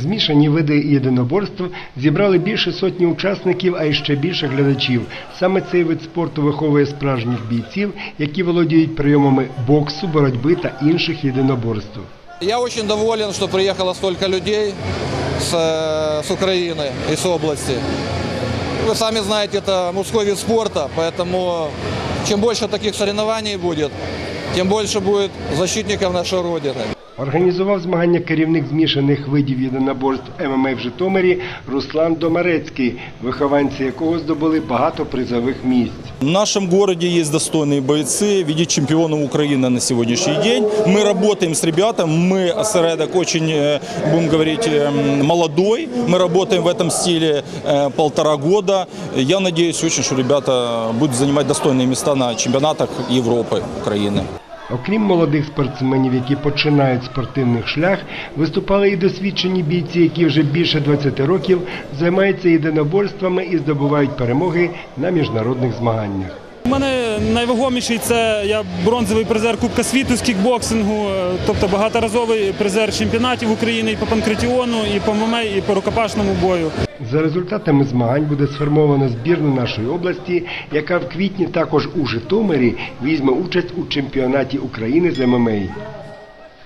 Змішані види єдиноборств зібрали більше сотні учасників, а й ще більше глядачів. Саме цей вид спорту виховує справжніх бійців, які володіють прийомами боксу, боротьби та інших єдиноборств. Я очень доволен, что приехало столько людей с, э, с Украины и с области. Вы сами знаете, это мужской вид спорта, поэтому чем больше таких соревнований будет, тем больше будет защитников нашей Родины. Організував змагання керівник змішаних видів єдиноборств ММА в Житомирі Руслан Домарецький, вихованці якого здобули багато призових місць. В нашем городе есть достойные бойцы, видеть чемпионов Украины на сегодняшний день. Мы работаем с ребятами, мы осередок очень, э, будем говорить, э, молодой. Мы работаем в этом стиле э, полтора года. Я надеюсь очень, что ребята будут занимать достойные места на чемпионатах Европы, Украины. Окрім молодих спортсменів, які починають спортивний шлях, виступали і досвідчені бійці, які вже більше 20 років займаються єдиноборствами і здобувають перемоги на міжнародних змаганнях. У мене найвагоміший це я бронзовий призер Кубка світу з кікбоксингу, е, тобто багаторазовий призер чемпіонатів України і по панкратіону, і по ММА, і по рукопашному бою. За результатами змагань буде сформована збірна нашої області, яка в квітні також у Житомирі візьме участь у чемпіонаті України з ММА.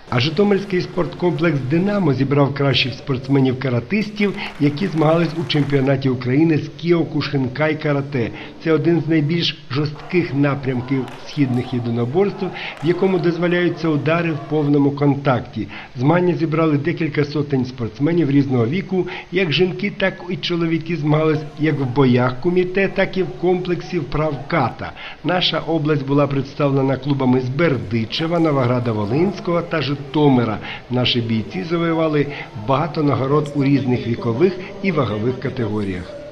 А Житомирський спорткомплекс Динамо зібрав кращих спортсменів-каратистів, які змагались у чемпіонаті України з кіокушинкай карате. Це один з найбільш жорстких напрямків східних єдиноборств, в якому дозволяються удари в повному контакті. Змагання зібрали декілька сотень спортсменів різного віку. Як жінки, так і чоловіки змагались як в боях куміте, так і в комплексі вправ ката. Наша область була представлена клубами з Бердичева, Новограда Волинського та Житомира. Наші бійці завоювали багато нагород у різних вікових і вагових категоріях.